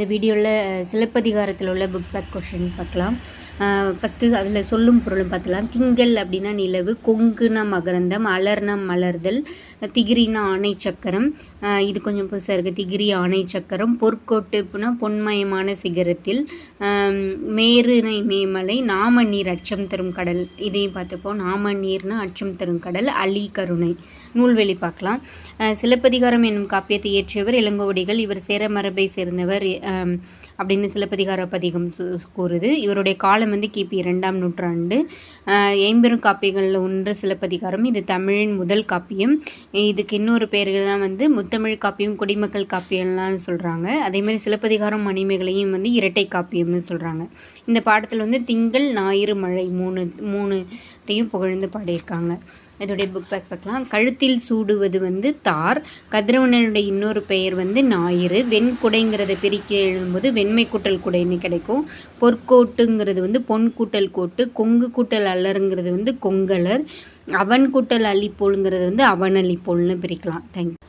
இந்த வீடியோவில் சிலப்பதிகாரத்தில் உள்ள புக் பேக் கொஷின் பார்க்கலாம். ஃபஸ்ட்டு அதில் சொல்லும் பொருளும் பார்த்துலாம். திங்கள் அப்படின்னா நிலவு கொங்குனா மகரந்தம் அலர்னா மலர்தல் திகிரினா ஆணை சக்கரம் இது கொஞ்சம் புதுசாக இருக்குது திகிரி ஆணை சக்கரம் பொற்கோட்டு அப்படின்னா பொன்மயமான சிகரத்தில் மேருனை மேமலை நாம நீர் அச்சம் தரும் கடல். இதையும் பார்த்துப்போம். நாம நீர்னா அச்சம் தரும் கடல் அலி கருணை. நூல்வெளி பார்க்கலாம். சிலப்பதிகாரம் என்னும் காப்பியத்தை இயற்றியவர் இளங்கோவடிகள். இவர் சேர மரபை சேர்ந்தவர் அப்படின்னு சிலப்பதிகார பதிகம் கூறுது. இவருடைய காலம் வந்து கிபி இரண்டாம் நூற்றாண்டு. ஐம்பெரும் காப்பியங்களில் ஒன்று சிலப்பதிகாரம். இது தமிழின் முதல் காப்பியம். இதுக்கு இன்னொரு பெயர்கள்லாம் வந்து முத்த தமிழ் காப்பியம் குடிமக்கள் காப்பியம்லாம் சொல்கிறாங்க அதேமாதிரி சிலப்பதிகாரம் மணிமேகலையும் வந்து இரட்டை காப்பியம்னு சொல்கிறாங்க இந்த பாடத்தில் வந்து திங்கள் ஞாயிறு மழை மூணு மூணுத்தையும் புகழ்ந்து பாடியிருக்காங்க. இதோடைய புக் பேக் பார்க்கலாம். கழுத்தில் சூடுவது வந்து தார் கதிரவனனுடைய இன்னொரு பெயர் வந்து ஞாயிறு. வெண்குடைங்கிறத பிரிக்க எழுதும்போது வெண்மை கூட்டல் குடைன்னு கிடைக்கும். பொற்கோட்டுங்கிறது வந்து பொன் கூட்டல் கோட்டு கொங்கு கூட்டல் அல்லருங்கிறது வந்து கொங்கலர் அவன் கூட்டல் அள்ளிப்போலுங்கிறது வந்து அவன் அள்ளிப்போல்னு பிரிக்கலாம் தேங்க்யூ